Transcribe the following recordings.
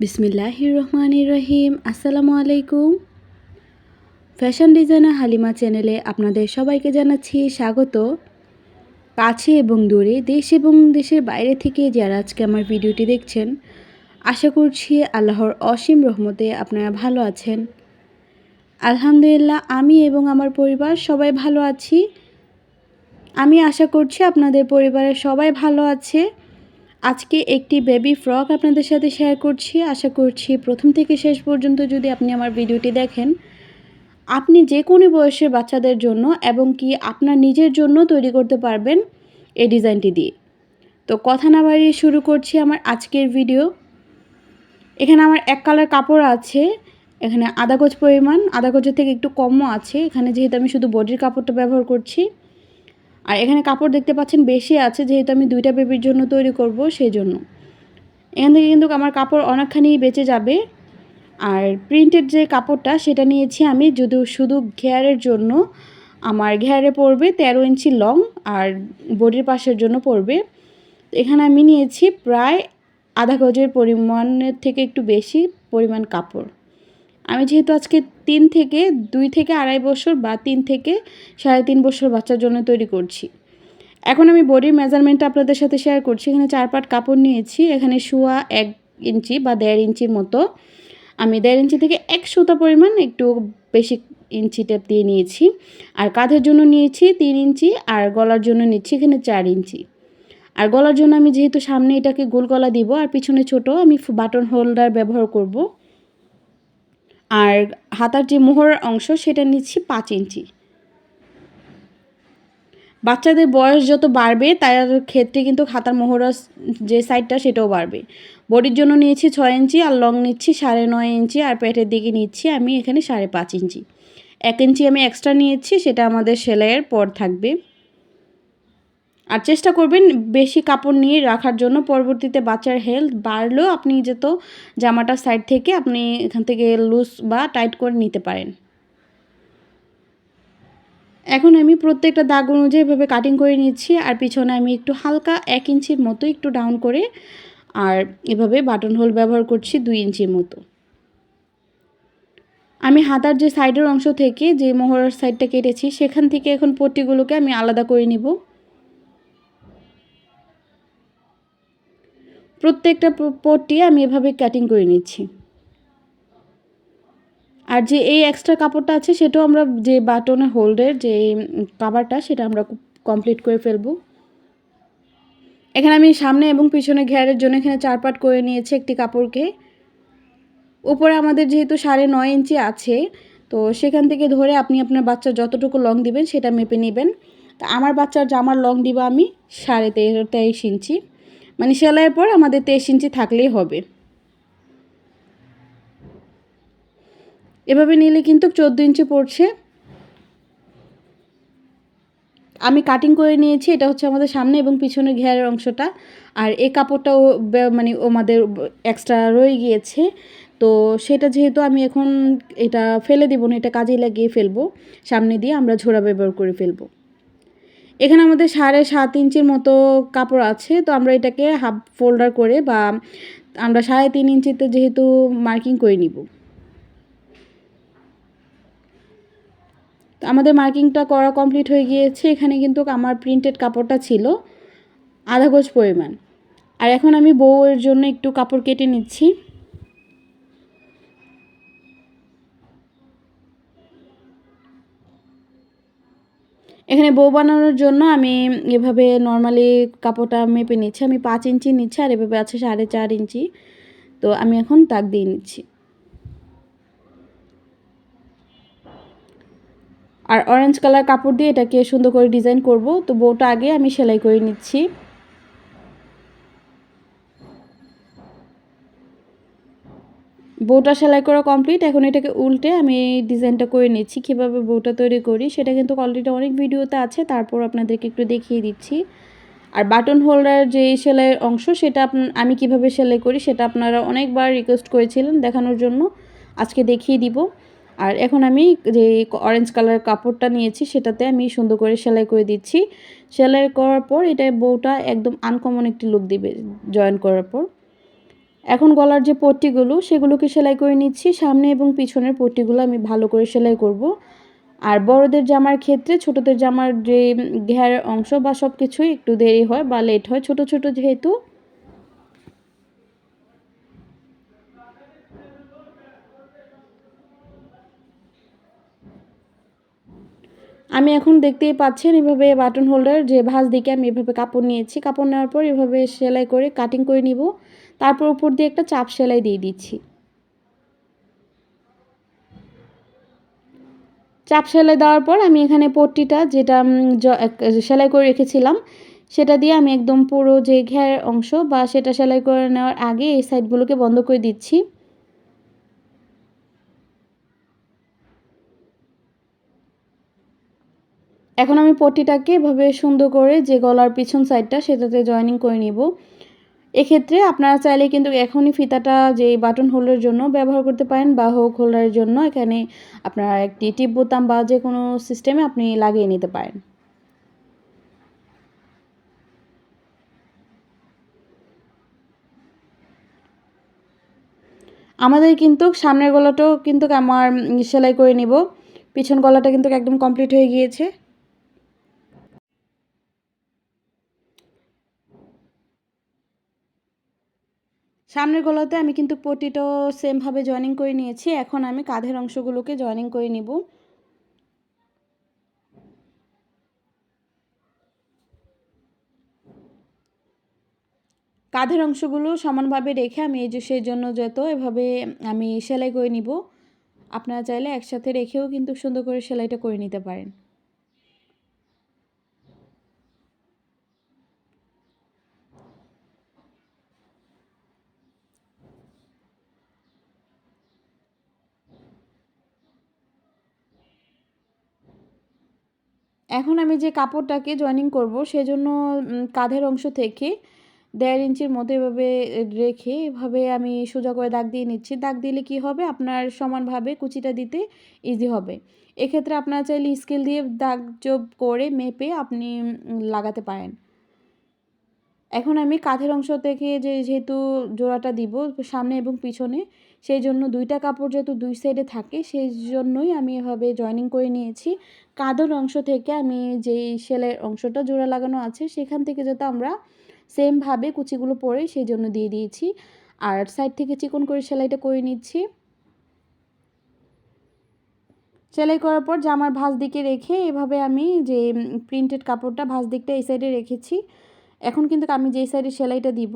বিসমিল্লাহির রহমানির রহিম আসসালামু আলাইকুম। ফ্যাশন ডিজাইনার হালিমা চ্যানেলে আপনাদের সবাইকে জানাচ্ছি স্বাগত। কাছে এবং দূরে, দেশ এবং দেশের বাইরে থেকে যারা আজকে আমার ভিডিওটি দেখছেন, আশা করছি আল্লাহর অসীম রহমতে আপনারা ভালো আছেন। আলহামদুলিল্লাহ, আমি এবং আমার পরিবার সবাই ভালো আছি। আমি আশা করছি আপনাদের পরিবারের সবাই ভালো আছে। আজকে একটি বেবি ফ্রক আপনাদের সাথে শেয়ার করছি। আশা করছি প্রথম থেকে শেষ পর্যন্ত যদি আপনি আমার ভিডিওটি দেখেন, আপনি যে কোনো বয়সের বাচ্চাদের জন্য এবং কি আপনার নিজের জন্য তৈরি করতে পারবেন এই ডিজাইনটি দিয়ে। তো কথা না বাড়িয়ে শুরু করছি আমার আজকের ভিডিও এখানে আমার এক কালার কাপড় আছে, এখানে আধা গজ পরিমাণ, আধা গজের থেকে একটু কমও আছে। এখানে যেহেতু আমি শুধু বডির কাপড়টা ব্যবহার করছি আর এখানে কাপড় দেখতে পাচ্ছেন বেশি আছে, যেহেতু আমি দুইটা বেবির জন্য তৈরি করব সেই জন্য এখান থেকে কিন্তু আমার কাপড় অনেকখানি বেঁচে যাবে। আর প্রিন্টেড যে কাপড়টা, সেটা নিয়েছি আমি যদি শুধু ঘেয়ারের জন্য। আমার ঘেয়ারে পড়বে তেরো ইঞ্চি লং আর বডির পাশের জন্য পড়বে। এখানে আমি নিয়েছি প্রায় আধা গজের পরিমাণের থেকে একটু বেশি পরিমাণ কাপড়। আমি যেহেতু আজকে তিন থেকে দুই থেকে আড়াই বছর বা তিন থেকে সাড়ে তিন বছর বাচ্চার জন্য তৈরি করছি। এখন আমি বডির মেজারমেন্টটা আপনাদের সাথে শেয়ার করছি। এখানে চার পাট কাপড় নিয়েছি। এখানে শোয়া এক ইঞ্চি বা দেড় ইঞ্চির মতো। আমি দেড় ইঞ্চি থেকে এক সুতা পরিমাণ একটু বেশি ইঞ্চি টেপ দিয়ে নিয়েছি। আর কাঁধের জন্য নিয়েছি তিন ইঞ্চি আর গলার জন্য নিচ্ছি এখানে চার ইঞ্চি। আর গলার জন্য আমি যেহেতু সামনে এটাকে গোল গলা দিব আর পিছনে ছোট, আমি বাটন হোল্ডার ব্যবহার করব। আর হাতার যে মোহর অংশ, সেটা নিচ্ছি পাঁচ ইঞ্চি। বাচ্চাদের বয়স যত বাড়বে, তার ক্ষেত্রে কিন্তু হাতার মোহরার যে সাইডটা সেটাও বাড়বে। বডির জন্য নিয়েছি ছয় ইঞ্চি, আর লং নিচ্ছি সাড়ে নয় ইঞ্চি, আর পেটের দিকে নিচ্ছি আমি এখানে সাড়ে পাঁচ ইঞ্চি। এক ইঞ্চি আমি এক্সট্রা নিয়েছি, সেটা আমাদের সেলাইয়ের পর থাকবে। আর চেষ্টা করবেন বেশি কাপড় নিয়ে রাখার জন্য। পরবর্তীতে বাচ্চার হেলথ বাড়লেও আপনি যেত জামাটার সাইড থেকে আপনি এখান থেকে লুজ বা টাইট করে নিতে পারেন। এখন আমি প্রত্যেকটা দাগ অনুযায়ী এভাবে কাটিং করে নিচ্ছি আর পিছনে আমি একটু হালকা এক ইঞ্চির মতো একটু ডাউন করে আর এভাবে বাটন হোল ব্যবহার করছি দুই ইঞ্চির মতো। আমি হাতার যে সাইডের অংশ থেকে যে মোহরার সাইডটা কেটেছি, সেখান থেকে এখন পট্টিগুলোকে আমি আলাদা করে নিব। প্রত্যেকটা পট্টি আমি এভাবে কাটিং করে নিচ্ছি। আর যে এই এক্সট্রা কাপড়টা আছে, সেটাও আমরা যে বাটনে হোল্ডের যে কাভারটা সেটা আমরা কমপ্লিট করে ফেলব। এখানে আমি সামনে এবং পিছনে ঘেরের জন্য এখানে চার পাট করে নিয়েছি একটি কাপড়কে। উপরে আমাদের যেহেতু সাড়ে নয় ইঞ্চি আছে, তো সেখান থেকে ধরে আপনি আপনার বাচ্চার যতটুকু লং দিবেন, সেটা মেপে নেবেন। তা আমার বাচ্চার জামার লং দিব আমি সাড়ে তেরো, তেইশ ইঞ্চি। মানে সেলাইয়ের পর আমাদের তেইশ ইঞ্চি থাকলেই হবে। এভাবে নিলে কিন্তু চোদ্দ ইঞ্চি পড়ছে। আমি কাটিং করে নিয়েছি, এটা হচ্ছে আমাদের সামনে এবং পিছনে ঘেরের অংশটা। আর এই কাপড়টাও মানে আমাদের এক্সট্রা রয়ে গিয়েছে। তো সেটা যেহেতু আমি এখন এটা ফেলে দিব না, এটা কাজেই লাগিয়ে ফেলব। সামনে দিয়ে আমরা ঝোড়া ব্যবহার করে ফেলব। এখানে আমাদের সাড়ে সাত ইঞ্চির মতো কাপড় আছে, তো আমরা এটাকে হাফ ফোল্ডার করে বা আমরা সাড়ে তিন ইঞ্চিতে যেহেতু মার্কিং করে নিব। তো আমাদের মার্কিংটা করা কমপ্লিট হয়ে গিয়েছে, এখানে কিন্তু আমার প্রিন্টেড কাপড়টা ছিল, আধা গোজ পরিমাণ। আর এখন আমি বউয়ের জন্য একটু কাপড় কেটে নিচ্ছি। এখানে বউ বানানোর জন্য আমি এভাবে নর্মালি কাপড়টা মেপে নিচ্ছি। আমি পাঁচ ইঞ্চি নিচ্ছি আর এভাবে আছে সাড়ে চার ইঞ্চি। তো আমি এখন তাক দিয়ে নিচ্ছি। আর অরেঞ্জ কালার কাপড় দিয়ে এটাকে সুন্দর করে ডিজাইন করব। তো বউটা আগে আমি সেলাই করে নিচ্ছি। বউটা সেলাই করা কমপ্লিট এখন এটাকে উল্টে আমি ডিজাইনটা করে নিচ্ছি। কীভাবে বউটা তৈরি করি, সেটা কিন্তু অলরেডি অনেক ভিডিওতে আছে, তারপর আপনাদেরকে একটু দেখিয়ে দিচ্ছি। আর বাটন হোল্ডার যে সেলাইয়ের অংশ, সেটা আমি কীভাবে সেলাই করি, সেটা আপনারা অনেকবার রিকোয়েস্ট করেছিলেন দেখানোর জন্য। আজকে দেখিয়ে দিব। আর এখন আমি যে অরেঞ্জ কালার কাপড়টা নিয়েছি, সেটাতে আমি সুন্দর করে সেলাই করে দিচ্ছি। সেলাই করার পর এটা বউটা একদম আনকমন একটি লুক দিবে জয়েন করার পর। এখন গলার যে পট্টিগুলো, সেগুলোকে সেলাই করে নিচ্ছি। সামনে এবং পিছনের পট্টিগুলো আমি ভালো করে সেলাই করব। আর বড়দের জামার ক্ষেত্রে ছোটদের জামার যে ঘের অংশ বা সব কিছুই একটু দেরি হয় বা লেট হয়। ছোট ছোট যেহেতু আমি এখন দেখতেই পাচ্ছেন এভাবে বাটন হোল্ডার যে ভাঁজ দিকে আমি এভাবে কাপড় নিয়েছি। কাপড় নেওয়ার পর এভাবে সেলাই করে কাটিং করে নিব। তারপর উপর দিয়ে একটা চাপ সেলাই দিয়ে দিচ্ছি। চাপ সেলাই দেওয়ার পর আমি এখানে পট্টিটা যেটা সেলাই করে রেখেছিলাম, সেটা দিয়ে আমি একদম পুরো যে ঘের অংশ বা সেটা সেলাই করে নেওয়ার আগে এই সাইডগুলোকে বন্ধ করে দিচ্ছি। এখন আমি পট্টিটাকে এভাবে সুন্দর করে যে গলার পিছন সাইডটা সেটাতে জয়েনিং করে নিব। এক্ষেত্রে আপনারা চাইলে কিন্তু এখনই ফিতাটা যে বাটন হোল্ডের জন্য ব্যবহার করতে পারেন বা হোক হোল্ডারের জন্য। এখানে আপনারা একটি টিপ বোতাম বা যে কোনো সিস্টেমে আপনি লাগিয়ে নিতে পারেন। আমাদের কিন্তু সামনের গলাটাও কিন্তু আমার সেলাই করে নিব। পিছন গলাটা কিন্তু একদম কমপ্লিট হয়ে গিয়েছে। সামনের গলাতে আমি কিন্তু পটিটাও সেমভাবে জয়েনিং করে নিয়েছি। এখন আমি কাঁধের অংশগুলোকে জয়েনিং করে নিব। কাঁধের অংশগুলো সমানভাবে রেখে আমি এই যে সেই জন্য যত এভাবে আমি সেলাই করে নিব, আপনারা চাইলে একসাথে রেখেও কিন্তু সুন্দর করে সেলাইটা করে নিতে পারেন। এখন আমি যে কাপড়টাকে জয়েনিং করব সেজন্য কাঁধের অংশ থেকে দেড় ইঞ্চির মতো এভাবে রেখে এভাবে আমি সোজা করে দাগ দিয়ে নিচ্ছি। দাগ দিলে কি হবে? আপনার সমানভাবে কুচিটা দিতে ইজি হবে। এক্ষেত্রে আপনারা চাইলে স্কেল দিয়ে দাগ যোগ করে মেপে আপনি লাগাতে পারেন। এখন আমি কাঁধের অংশ থেকে যে, যেহেতু জোড়াটা দিব সামনে এবং পিছনে সেই জন্য দুইটা কাপড় যেহেতু দুই সাইডে থাকে, সেই জন্যই আমি এভাবে জয়েনিং করে নিয়েছি। কাঁধের অংশ থেকে আমি যেই সেলের অংশটা জোড়া লাগানো আছে, সেখান থেকে যাতে আমরা সেমভাবে কুচিগুলো পরে সেই জন্য দিয়ে দিয়েছি। আর সাইড থেকে চিকন করে সেলাইটা করে নিচ্ছি। সেলাই করার পর জামার ভাঁজ দিকে রেখে এভাবে আমি যে প্রিন্টেড কাপড়টা ভাঁজ দিকটা এই সাইডে রেখেছি। এখন কিন্তু আমি যেই সাইডে সেলাইটা দিব,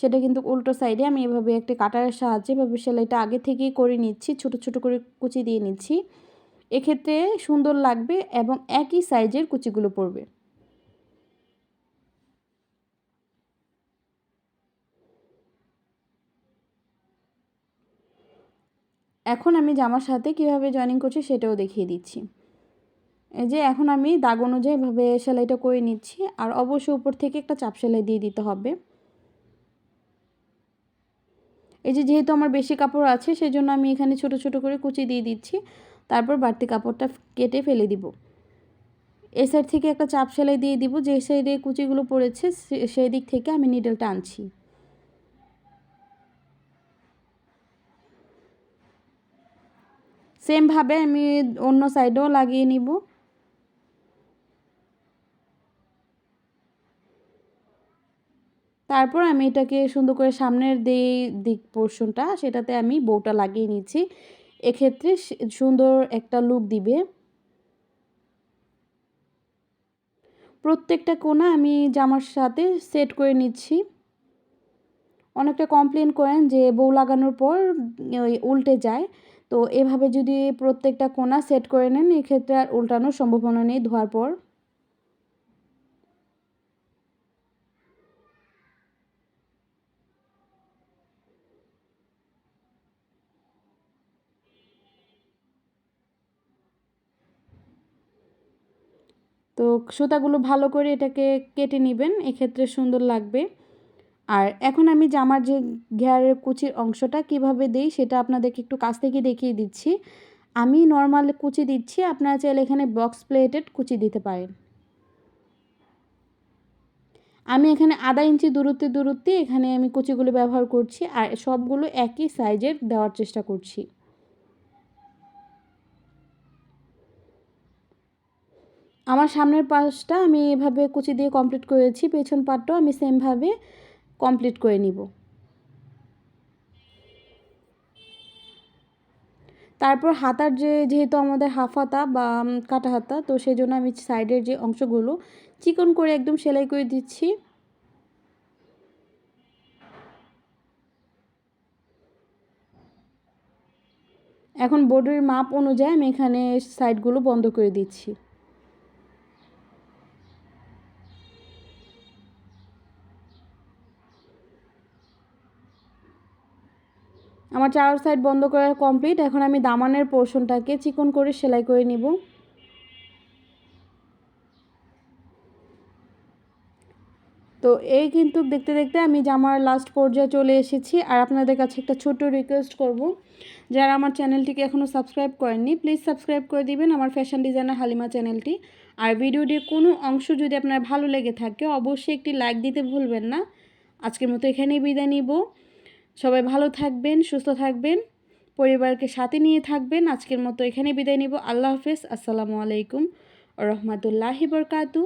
সেটা কিন্তু উল্টো সাইডে আমি এভাবে একটি কাটারের সাহায্যে এভাবে সেলাইটা আগে থেকেই করে নিচ্ছি, ছোট ছোট করে কুচি দিয়ে নিচ্ছি। এক্ষেত্রে সুন্দর লাগবে এবং একই সাইজের কুচিগুলো পড়বে এখন আমি জামার সাথে কীভাবে জয়েনিং করছি সেটাও দেখিয়ে দিচ্ছি। এই যে এখন আমি দাগ অনুযায়ী এভাবে সেলাইটা করে নিচ্ছি, আর অবশ্যই উপর থেকে একটা চাপ সেলাই দিয়ে দিতে হবে। এই যে যেহেতু আমার বেশি কাপড় আছে সেই জন্য আমি এখানে ছোট ছোট করে কুচি দিয়ে দিচ্ছি। তারপর বাড়তি কাপড়টা কেটে ফেলে দিব। এ সাইড থেকে একটা চাপ সেলাই দিয়ে দিব, যে সাইডে কুচিগুলো পড়েছে সেই দিক থেকে আমি নিডেলটা আনছি। সেমভাবে আমি অন্য সাইডেও লাগিয়ে নিব। তারপর আমি এটাকে সুন্দর করে সামনের দিই দিক পোর্শনটা সেটাতে আমি বউটা লাগিয়ে নিচ্ছি। এক্ষেত্রে সুন্দর একটা লুক দিবে। প্রত্যেকটা কোনা আমি জামার সাথে সেট করে নিচ্ছি। অনেকটা কমপ্লেন করেন যে বউ লাগানোর পর ওই উল্টে যায়। তো এভাবে যদি প্রত্যেকটা কোনা সেট করে নেন, এক্ষেত্রে আর উল্টানোর সম্ভাবনা নেই ধোয়ার পর। তো সুতাগুলো ভালো করে এটাকে কেটে নেবেন, এক্ষেত্রে সুন্দর লাগবে। আর এখন আমি জামার যে ঘেয়ারের কুচির অংশটা কীভাবে দিই সেটা আপনাদেরকে একটু কাছ থেকে দেখিয়ে দিচ্ছি। আমি নর্মাল কুচি দিচ্ছি, আপনারা চাইলে এখানে বক্স প্লেটেড কুচি দিতে পারেন। আমি এখানে আধা ইঞ্চি দূরত্বে দূরত্বে এখানে আমি কুচিগুলো ব্যবহার করছি আর সবগুলো একই সাইজের দেওয়ার চেষ্টা করছি। আমার সামনের পাশটা আমি এভাবে কুচি দিয়ে কমপ্লিট করেছি, পেছন পাটটাও আমি সেমভাবে কমপ্লিট করে নিব। তারপর হাতার যে যেহেতু আমাদের হাফ হাতা বা কাটা হাতা, তো সেই জন্য আমি সাইডের যে অংশগুলো চিকন করে একদম সেলাই করে দিচ্ছি। এখন বোর্ডের মাপ অনুযায়ী আমি এখানে সাইডগুলো বন্ধ করে দিচ্ছি। আমার চার সাইড বন্ধ করা কমপ্লিট এখন আমি দামানের পোর্শনটাকে চিকন করে সেলাই করে নিব। তো এই কিন্তু দেখতে দেখতে আমি জামার লাস্ট পর্যায়ে চলে এসেছি। আর আপনাদের কাছে একটা ছোট্ট রিকোয়েস্ট করব। যারা আমার চ্যানেলটিকে এখনও সাবস্ক্রাইব করেননি প্লিজ সাবস্ক্রাইব করে দিবেন আমার ফ্যাশন ডিজাইনার হালিমা চ্যানেলটি আর ভিডিওটির কোনো অংশ যদি আপনার ভালো লেগে থাকে, অবশ্যই একটি লাইক দিতে ভুলবেন না। আজকের মতো এখানেই বিদায় নিব। সবাই ভালো থাকবেন, সুস্থ থাকবেন, পরিবারকে সাথে নিয়ে থাকবেন। আজকের মতো এখানে বিদায় নিব। আল্লাহ হাফেজ। আসসালামু আলাইকুম রহমতুল্লাহি বরকাতু